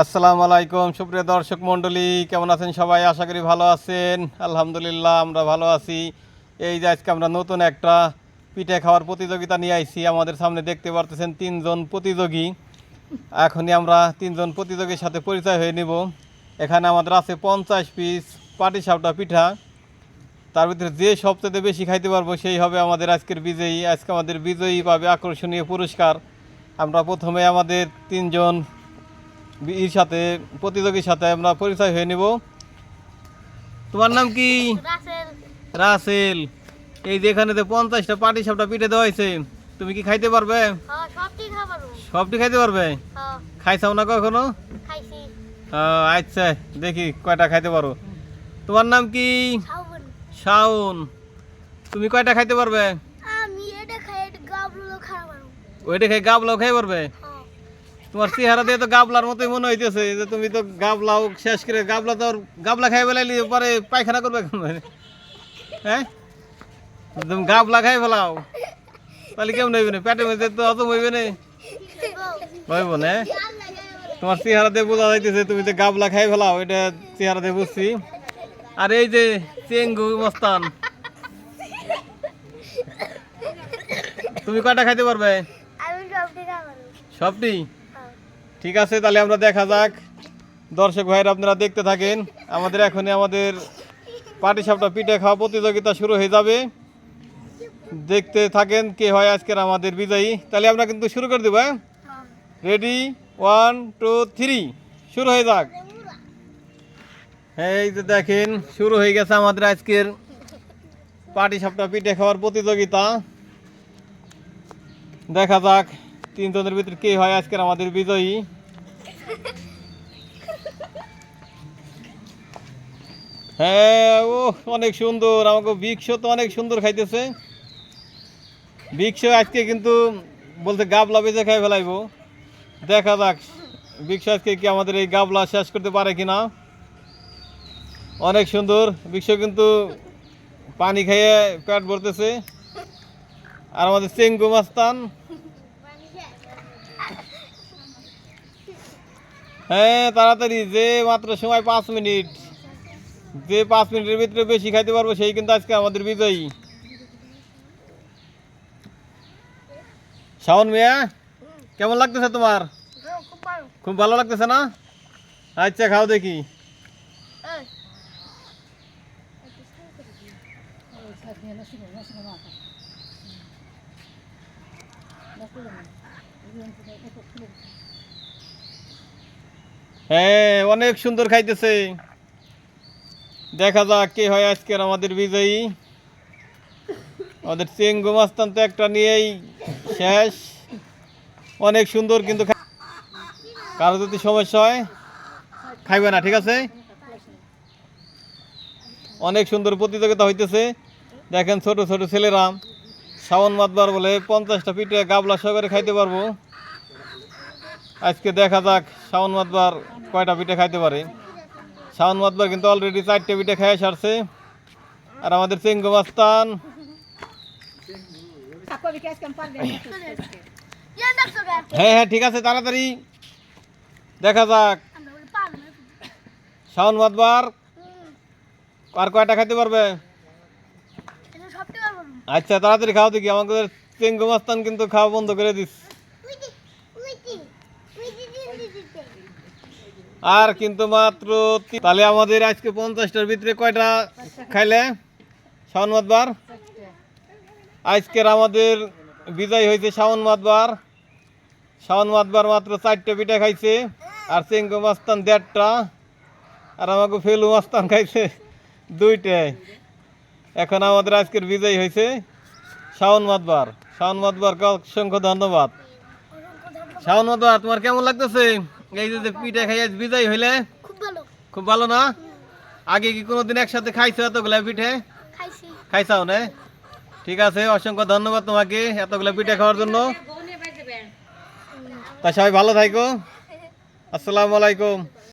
আসসালামু আলাইকুম, সুপ্রিয় দর্শক মণ্ডলী, কেমন আছেন সবাই? আশা করি ভালো আছেন। আলহামদুলিল্লাহ, আমরা ভালো আছি। এই যে আজকে আমরা নতুন একটা পিঠে খাওয়ার প্রতিযোগিতা নিয়ে আইছি। আমাদের সামনে দেখতে পারতেছেন তিনজন প্রতিযোগী। এখনই আমরা তিনজন প্রতিযোগীর সাথে পরিচয় হয়ে নিব। এখানে আমাদের আছে পঞ্চাশ পিস পাটিসাপটা পিঠা। তার ভিতরে যে সবচেয়ে বেশি খাইতে পারব, সেই হবে আমাদের আজকের বিজয়ী। আজকে আমাদের বিজয়ী পাবে আকর্ষণীয় পুরস্কার। আমরা প্রথমে আমাদের তিনজন এর সাথে প্রতিযোগীর সাথে আমরা পরিচয় হয়ে নিব। তোমার নাম কি? রাসেল। এই যে এখানে পঞ্চাশটা পাটি সাপটা পিঠে দেওয়া হয়েছে তুমি কি খাইতে পারবে? হ্যাঁ সবটি খাইতে পারবে? হ্যাঁ। খাইছাও না কখনো? খাইছি। আচ্ছা দেখি কয়টা খাইতে পারো। তোমার নাম কি? শাওন। তুমি কয়টা খাইতে পারবে? ওইটা খাই গাবলাও খাই পারবে? হ্যাঁ। তোমার চেহারা দিয়ে তো গাবলার মতোই মনে হইতেছে যে তুমি তো গাবলাও শেষ করে গাবলা তো গাবলা খাই বেলাইলি পরে পায়খানা করবে কেমন? হ্যাঁ? তুমি গাবলা খাই ফেলাও। তাহলে কেমন হইবে না? পেটের মধ্যে তো অত হইবে না? হইব না? তোমার চেহারা দিয়ে বোঝা যাইতেছে তুমি তো গাবলা খাই ফেলাও এটা চেহারা দিয়ে বুঝছি। আর এই যে চেঙ্গু মস্তান তুমি কয়টা খাইতে পারবে? সবটি? ঠিক আছে, তাহলে আমরা দেখা যাক। দর্শক ভাইরা আপনারা দেখতে থাকেন, আমাদের এখনই আমাদের পাটিসাপটা পিঠে খাওয়া প্রতিযোগিতা শুরু হয়ে যাবে। দেখতে থাকেন কে হয় আজকের আমাদের বিজয়ী। তাহলে আমরা কিন্তু শুরু করে দেবো রেডি ওয়ান টু থ্রি শুরু হয়ে যাক। এই যে দেখেন, শুরু হয়ে গেছে আমাদের আজকের পাটি সাপটা পিঠে খাওয়ার প্রতিযোগিতা। দেখা যাক, তিনজনের ভিতরে কে হয় আজকের আমাদের বিজয়ী। হ্যাঁ ও অনেক সুন্দর। আমাকে বিক্ষ তো অনেক সুন্দর খাইতেছে। বিক্ষ আজকে কিন্তু বলতে গাবলা বেঁচে খাই ফেলাইবো। দেখা যাক বিক্ষ আজকে কি আমাদের এই গাবলা শেষ করতে পারে কিনা। অনেক সুন্দর। বিক্ষ কিন্তু পানি খেয়ে পেট ভরতেছে। আর আমাদের চেঙ্গু মাস্তান হ্যাঁ তাড়াতাড়ি, যে মাত্র সময় পাঁচ মিনিট। যে পাঁচ মিনিটের ভিতরে বেশি খাইতে পারব, সেই কিন্তু আজকে আমাদের বিজয়ী। শাওন মিয়া, কেমন লাগতেছে তোমার? খুব ভালো লাগতেছে না? আচ্ছা খাও দেখি। এই হ্যাঁ অনেক সুন্দর খাইতেছে। দেখা যাক কে হয় আজকের আমাদের বিজয়ী। আমাদের চেঙ্গু মাস্তান তো একটা নিয়েই শেষ। অনেক সুন্দর কিন্তু কারও যদি সমস্যা হয়, খাইবে না, ঠিক আছে? অনেক সুন্দর প্রতিযোগিতা হইতেছে। দেখেন ছোট ছোট ছেলেরা শ্রাবণ মাতবার বলে পঞ্চাশটা পিঠে গাবলা সহকারে খাইতে পারব। আজকে দেখা যাক শাওন মাতবার কয়টা পিঠে খাইতে পারে। শাওন মাতবার কিন্তু অলরেডি চারটে পিঠে খেয়ে সারছে। আর আমাদের চেঙ্গু মাস্তান হ্যাঁ হ্যাঁ ঠিক আছে তাড়াতাড়ি। দেখা যাক। শাওন মাতবার আর কয়টা খাইতে পারবে? আচ্ছা তাড়াতাড়ি খাও দেখি আমাদের চেঙ্গু মাস্তান কিন্তু খাওয়া বন্ধ করে দিস। আর কিন্তু মাত্র তাহলে আমাদের আজকে পঞ্চাশটার ভিতরে কয়টা খাইলে? শাওন মাতবার? আজকের আমাদের বিজয় হয়েছে শাওন মাতবার। শাওন মাতবার মাত্র চারটে পিঠা খাইছে, আর চেঙ্গু মাস্তান দেড়টা, আর আমাকে ফেলু মাস্তান খাইছে দুইটায় এখন আমাদের আজকের বিজয় হয়েছে শাওন মাতবার। শাওন মাতবারকে অসংখ্য ধন্যবাদ। শাওন মাতবার, তোমার কেমন লাগতেছে? এই যে যে পিঠা খাই আজ বিজয় হইলে? খুব ভালো। খুব ভালো না? আগে কি কোনোদিন একসাথে খাইছো এতগুলা পিঠে? খাইছাও না? ঠিক আছে অসংখ্য ধন্যবাদ তোমাকে এতগুলা পিঠে খাওয়ার জন্য। তা সবাই ভালো থাকো আসসালামু আলাইকুম।